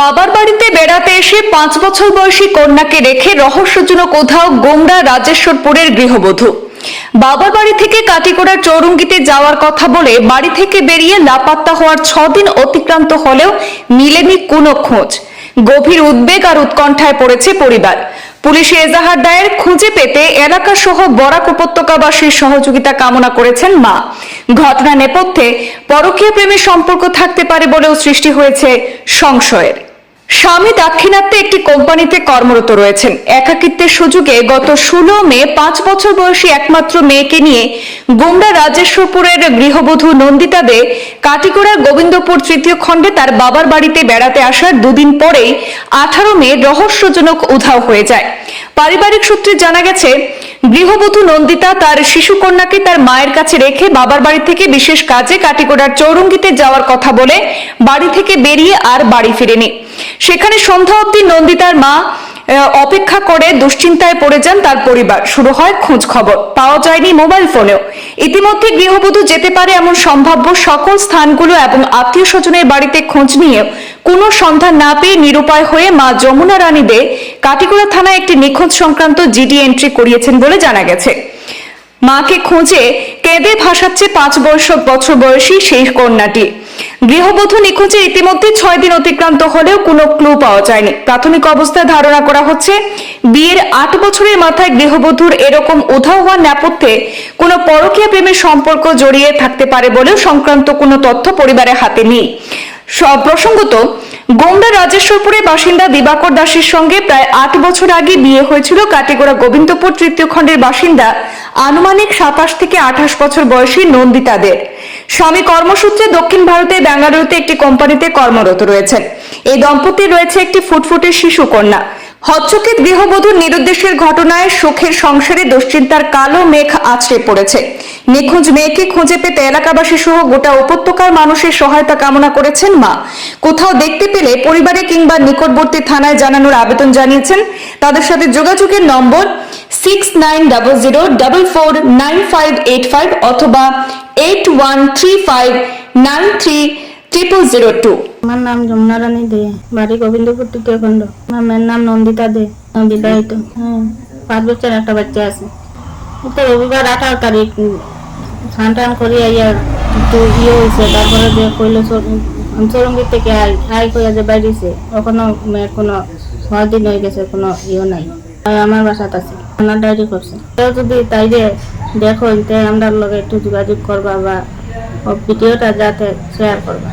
বাবার বাড়িতে বেড়াতে এসে পাঁচ বছর বয়সী কন্যাকে রেখে রহস্যজনক উধাও গোমরা রাজেশ্বরপুরের গৃহবধূ। বাবার বাড়ি থেকে কাটিকোড়ার চৌরঙ্গিতে যাওয়ার কথা বলে বাড়ি থেকে বেরিয়ে লাপাত্তা হওয়ার ছদিন অতিক্রান্ত হলেও মিলেনি কোনো খোঁজ। গভীর উদ্বেগ আর উৎকণ্ঠায় পড়েছে পরিবার। পুলিশে এজাহার দায়ের খুঁজে পেতে এলাকা সহ বরাক উপত্যকাবাসীর সহযোগিতা কামনা করেছেন মা। ঘটনা নেপথ্যে পরকীয় প্রেমের সম্পর্ক থাকতে পারে বলেও সৃষ্টি হয়েছে সংশয়ের। স্বামী দাক্ষিণাত্যে একটি কোম্পানিতে কর্মরত রয়েছেন। একাকিত্বের সুযোগে গত ষোলো মে পাঁচ বছর বয়সী একমাত্র মেয়েকে নিয়ে গুমরা রাজেশ্বরপুরের গৃহবধূ নন্দিতা দে কাটিগড়া গোবিন্দপুর তৃতীয় খণ্ডে তার বাবার বাড়িতে বেড়াতে আসার দুদিন পরেই আঠারো মে রহস্যজনক উধাও হয়ে যায়। পারিবারিক সূত্রে জানা গেছে গৃহবধূ নন্দিতা তার শিশুকন্যাকে তার মায়ের কাছে রেখে বাবার বাড়ি থেকে বিশেষ কাজে কাটিগড়ার চৌরঙ্গিতে যাওয়ার কথা বলে বাড়ি থেকে বেরিয়ে আর বাড়ি ফিরেনি। সেখানে সন্ধ্যা অবধি নন্দিতার মা অপেক্ষা করে দুশ্চিন্তায় পড়ে যান তার পরিবার। শুরু হয় খোঁজ খবর। পাওয়া যায়নি মোবাইল ফোনেও। ইতিমধ্যে গৃহবধূ যেতে পারে এমন সম্ভাব্য সকল স্থানগুলো এবং আত্মীয় স্বজনের বাড়িতে খোঁজ নিয়েও কোনো সন্ধান না পেয়ে নিরুপায় হয়ে মা যমুনা রানী দে কাটিগড়া থানায় একটি নিখোঁজ সংক্রান্ত জিডি এন্ট্রি করিয়েছেন বলে জানা গেছে। মাকে খুঁজে কেঁদে ভাসাচ্ছে পাঁচ বয়স বছর বয়সী সেই কন্যাটি। গৃহবধূ নিখোঁজে ইতিমধ্যে ছয় দিন অতিক্রান্ত হলেও কোনো ক্লু পাওয়া যায়নি। প্রাথমিক অবস্থায় ধারণা করা হচ্ছে, বিয়ের আট বছরের মাথায় গৃহবধূর এরকম উধাও হওয়ার নেপথ্যে কোনো পরকীয়া প্রেমের সম্পর্ক জড়িয়ে থাকতে পারে বলেও সংক্রান্ত কোনো তথ্য পরিবারের হাতে নেই। প্রসঙ্গত গোমরা রাজেশ্বরপুরের বাসিন্দা দিবাকর দাসের সঙ্গে প্রায় আট বছর আগে বিয়ে হয়েছিল কাটেগোড়া গোবিন্দপুর তৃতীয় খণ্ডের বাসিন্দা। আনুমানিক সাতাশ থেকে আঠাশ বছর বয়সী নন্দিতাদের। স্বামী কর্মসূত্রে দক্ষিণ ভারতে বেঙ্গালুরুতে একটি কোম্পানিতে কর্মরত রয়েছেন। এই দম্পতির রয়েছে একটি ফুটফুটে শিশু কন্যা হচ্চকিত গৃহবধূর নিরুদ্দেশের ঘটনায় সুখের সংসারে দুশ্চিন্তার কালো মেঘ আছড়ে পড়েছে। নিখোঁজ মেয়েকে খুঁজে পেতে এলাকাবাসী সহ গোটা উপত্যকার মানুষের সহায়তা কামনা করেছেন মা। কোথাও দেখতে পেলে পরিবারে কিংবা নিকটবর্তী থানায় জানানোর আবেদন জানিয়েছেন। তাদের সাথে যোগাযোগের number six nine double zero double four nine five eight five অথবা eight one three five nine three triple zero two আমার নাম যমুনা রানী দে, বাড়ি গোবিন্দপুর তৃতীয় আমার মেয়ের নাম নন্দিতা দে বিবাহিত। হ্যাঁ পাঁচ বছর একটা বাচ্চা আছে। তো রবিবার আঠারো তারিখ। স্নান টান করি আইয়া একটু ইয়ে হয়েছে তারপরে যে কইলো চরঙ্গির থেকে আই আই কইয়া যে বাইরেছে ওখানে মেয়ের কোনো ছয় দিন হয়ে গেছে, কোনো ইয়ে নাই। আমার বাসাত আছে, আমার ডায়েরি করছে। কেউ যদি তাই যে দেখো আমরা লগে একটু যোগাযোগ করবা বা ভিডিওটা যাতে শেয়ার করবা।